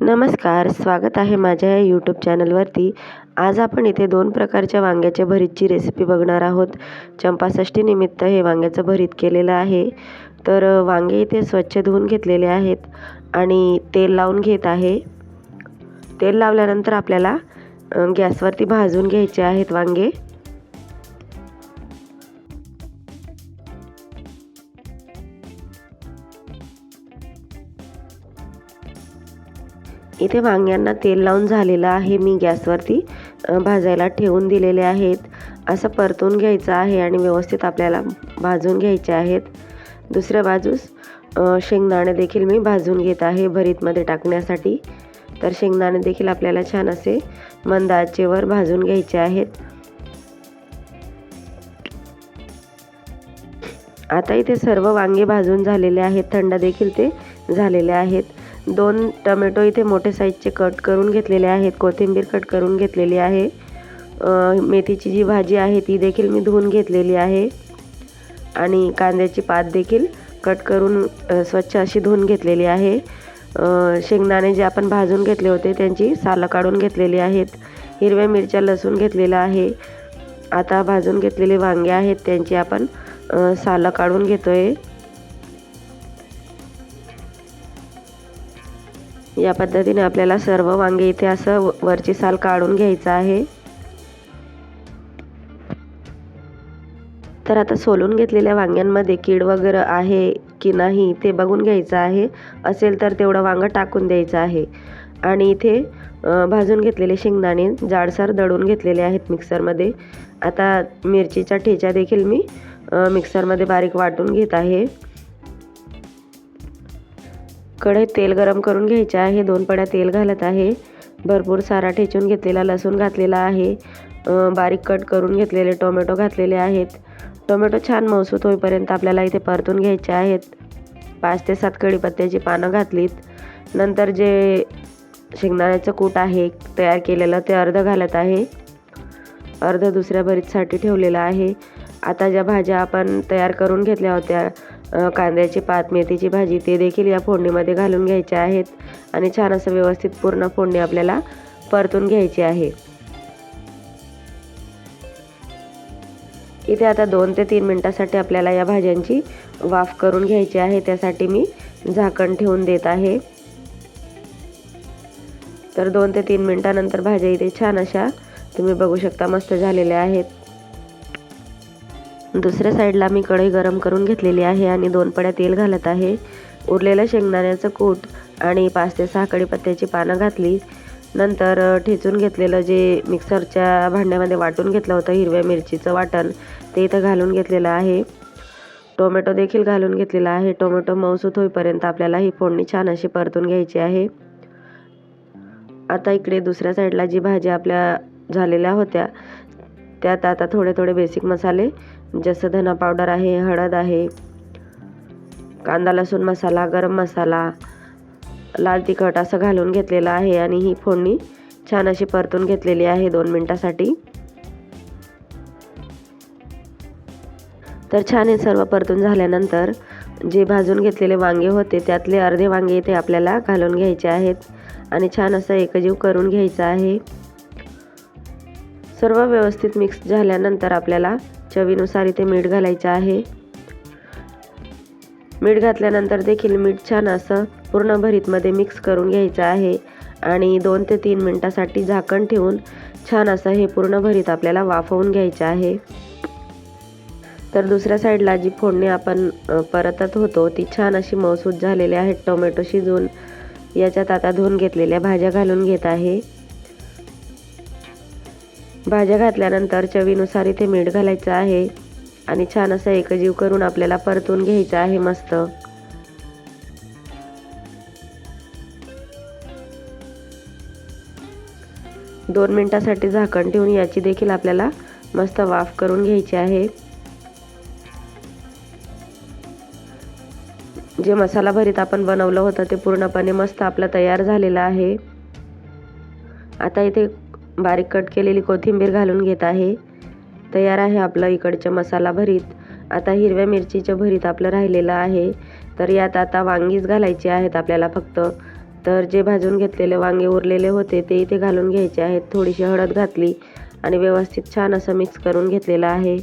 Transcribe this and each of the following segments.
नमस्कार स्वागत आहे माझ्या या यूट्यूब चॅनलवरती आज आपण इथे दोन प्रकारच्या वांग्याच्या भरीतची रेसिपी बघणार आहोत. चंपाषष्ठीनिमित्त हे वांग्याचं भरीत केलेलं आहे. तर वांगे इथे स्वच्छ धुवून घेतलेले आहेत आणि तेल लावून घेत आहे. तेल लावल्यानंतर आपल्याला गॅसवरती भाजून घ्यायचे आहेत वांगे. इथे वांग्यांना तेल लावून झालेलं आहे. मी गॅसवरती भाजायला ठेवून दिलेले आहेत. असं परतून घ्यायचं आहे आणि व्यवस्थित आपल्याला भाजून घ्यायचे आहेत. दुसऱ्या बाजूस शेंगदाणे देखील मी भाजून घेत आहे भरीतमध्ये टाकण्यासाठी. तर शेंगदाणे देखील आपल्याला छान असे मंद आचेवर भाजून घ्यायचे आहेत. आता इथे सर्व वांगे भाजून झालेले आहेत. थंड देखील ते झालेले आहेत. दोन टमॅटो इथे मोठे साईजचे कट करून घेतलेले आहेत कोथिंबीर कट करून घेतलेली आहे. मेथीची जी भाजी आहे ती देखील मी धुवून घेतलेली आहे. आणि कांद्याची पात देखील कट करून स्वच्छ अशी धुवून घेतलेली आहे. शेंगदाणे जे आपण भाजून घेतले होते त्यांची सालं काढून घेतलेली आहेत. हिरव्या मिरच्या लसूण घेतलेलं आहे. आता भाजून घेतलेले वांगे आहेत त्यांची आपण सालं काढून घेतो आहे या पद्धतीने आपल्याला सर्व वांगे इथे असं वरची साल काढून घ्यायचं आहे. तर आता सोलून घेतलेल्या वांग्यांमध्ये कीड वगैरे आहे की नाही ते बघून घ्यायचं आहे. असेल तर तेवढं वांगं टाकून द्यायचं आहे. आणि इथे भाजून घेतलेले शेंगदाणे जाडसर दळून घेतलेले आहेत मिक्सरमध्ये. आता मिरचीचा ठेचा देखील मी मिक्सरमध्ये बारीक वाटून घेत आहे. कढईत तेल गरम करून घ्यायचे आहे. दोन पड्या तेल घालत आहे. भरपूर सारा ठेचून घेतलेला लसूण घातलेला आहे. बारीक कट करून घेतलेले टोमॅटो घातलेले आहेत. टोमॅटो छान मौसूत होईपर्यंत आपल्याला इथे परतून घ्यायचे आहेत. पाच ते सात कढीपत्त्याची पानं घातलीत. नंतर जे शेंगदाण्याचं कूट आहे तयार केलेलं ते अर्ध घालत आहे. अर्ध दुसऱ्या भरीतसाठी ठेवलेलं आहे. आता ज्या भाज्या आपण तयार करून घेतल्या होत्या कांद्याची पात मेथीची भाजी ते देखील या फोडणीमध्ये घालून घ्यायचे आहेत. आणि छान असं व्यवस्थित पूर्ण फोडणी आपल्याला परतून घ्यायची आहे. इथे आता दोन ते तीन मिनटासाठी आपल्याला या भाज्यांची वाफ करून घ्यायची आहे. त्यासाठी मी झाकण ठेवून देत आहे. तर दोन ते तीन मिनटानंतर भाज्या इथे छान अशा तुम्ही बघू शकता मस्त झालेल्या आहेत. दुसऱ्या साईडला मी कढई गरम करून घेतलेली आहे आणि दोन पड्या तेल घालत आहे. उरलेलं शेंगदाण्याचं कूट आणि पाच ते सहा कढीपत्त्याची पानं घातली. नंतर ठेचून घेतलेलं जे मिक्सरच्या भांड्यामध्ये वाटून घेतलं होतं हिरव्या मिरचीचं वाटण ते इथं घालून घेतलेलं आहे. टोमॅटो देखील घालून घेतलेला आहे. टोमॅटो मऊसूत होईपर्यंत आपल्याला ही फोडणी छान अशी परतून घ्यायची आहे. आता इकडे दुसऱ्या साईडला जी भाजी आपल्या झालेल्या होत्या त्यात आता थोडे थोडे बेसिक मसाले जसं धना पावडर आहे हळद आहे कांदा लसूण मसाला गरम मसाला लाल तिखट असं घालून घेतलेलं आहे आणि ही फोडणी छान अशी परतून घेतलेली आहे दोन मिनटासाठी. तर छान हे सर्व परतून झाल्यानंतर जे भाजून घेतलेले वांगे होते त्यातले अर्धे वांगे इथे आपल्याला घालून घ्यायचे आहेत आणि छान असं एकजीव करून घ्यायचं आहे. सर्व व्यवस्थित मिक्स झाल्यानंतर आपल्याला चवीनुसार इथे मीठ घालायचं आहे. मीठ घातल्यानंतर देखील मीठ छान असं पूर्ण भरीतमध्ये मिक्स करून घ्यायचं आहे आणि दोन ते तीन मिनटासाठी झाकण ठेवून छान असं हे पूर्ण भरीत आपल्याला वाफवून घ्यायचं आहे. तर दुसऱ्या साईडला जी फोडणी आपण परतत होतो ती छान अशी मौसूद झालेली आहेत टोमॅटो शिजवून याच्यात आता धुवून घेतलेल्या भाज्या घालून घेत आहे. भाज्या घातल्यानंतर चवीनुसार इथे मीठ घालायचं आहे आणि छान असं एकजीव करून आपल्याला परतून घ्यायचं आहे मस्त. दोन मिनटासाठी झाकण ठेवून याची देखील आपल्याला मस्त वाफ करून घ्यायची आहे. जे मसाला भरीत आपण बनवलं होतं ते पूर्णपणे मस्त आपलं तयार झालेलं आहे. आता इथे बारीक कट केलेली कोथिंबीर घालून घेत आहे. तयार आहे आपलं इकडचं मसाला भरीत. आता हिरव्या मिरचीचं भरीत आपलं राहिलेलं आहे. तर यात आता वांगीच घालायची आहेत आपल्याला फक्त. तर जे भाजून घेतलेले वांगे उरलेले होते ते इथे घालून घ्यायचे आहेत. थोडीशी हळद घातली आणि व्यवस्थित छान असं मिक्स करून घेतलेलं आहे.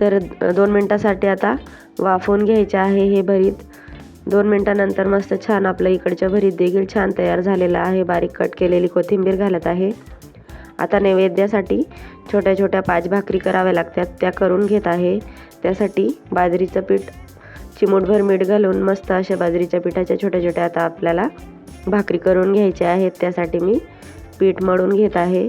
तर दोन मिनटासाठी आता वाफवून घ्यायचे आहे हे भरीत. दोन मिनटानंतर मस्त छान आपलं इकडच्या भरीत देखील छान तयार झालेलं आहे. बारीक कट केलेली कोथिंबीर घालत आहे. आता नैवेद्यासाठी छोट्या छोट्या पाच भाकरी कराव्या लागतात. त्या करून घेत आहे. त्यासाठी बाजरीचं पीठ चिमूटभर मीठ घालून मस्त अशा बाजरीच्या पिठाच्या छोट्या छोट्या आता आपल्याला भाकरी करून घ्यायच्या आहेत. त्यासाठी मी पीठ मळून घेत आहे.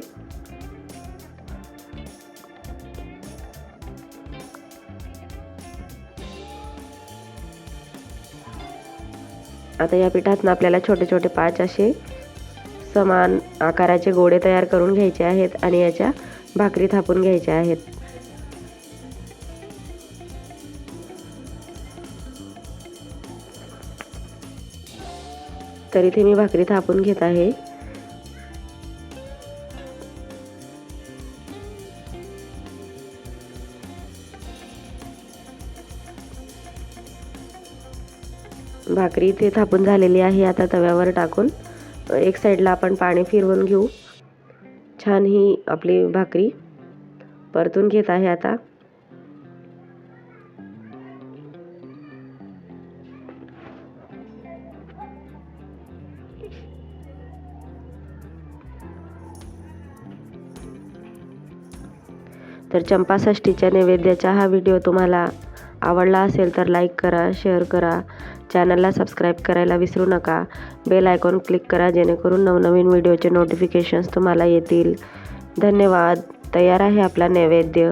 आता या पिठातनं आपल्याला छोटे छोटे पाच असे समान आकाराचे गोळे तयार करून घ्यायचे आहेत आणि याच्या भाकरी थापून घ्यायच्या आहेत. तर इथे मी भाकरी थापून घेत आहे. भाकरी इथे थापून झालेली आहे. आता तव्यावर टाकून एक साईडला आपण पाणी फिरवून घेऊ. छान ही आपली भाकरी परतून घेत आहे आता. तर चंपाषष्टीच्या नैवेद्याचा हा व्हिडिओ तुम्हाला आवडला असेल तर लाईक करा शेअर करा. चॅनलला सबस्क्राईब करायला विसरू नका. बेल आयकॉन क्लिक करा जेणेकरून नवनवीन व्हिडिओचे नोटिफिकेशन्स तुम्हाला येतील. धन्यवाद. तयार आहे आपला नैवेद्य.